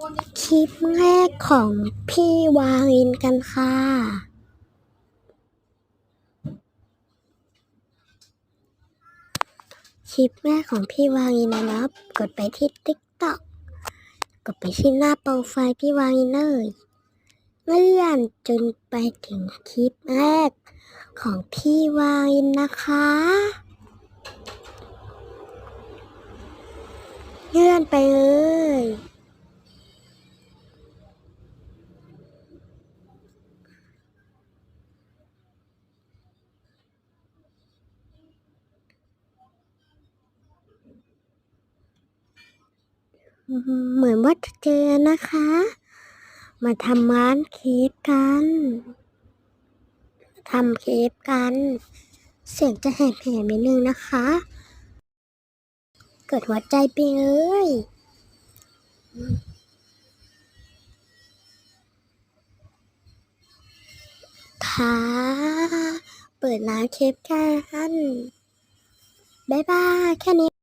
คลิปแรกของพี่วารินกันค่ะ คลิปแรกของพี่วารินนะนะกดไปที่ TikTok กดไปที่หน้าโปรไฟล์พี่วารินเลยเลื่อนจนไปถึงคลิปแรกของพี่วารินนะคะเลื่อนไปเลย อืม เหมือนว่าจะเจอนะคะ มาทำร้านเค้กกันทำเค้กกัน เสียงจะแหบแหบนิดนึงนะคะ เกิดหัวใจไปเลยค่ะเปิดร้านเค้กกัน บ๊ายบาย แค่นี้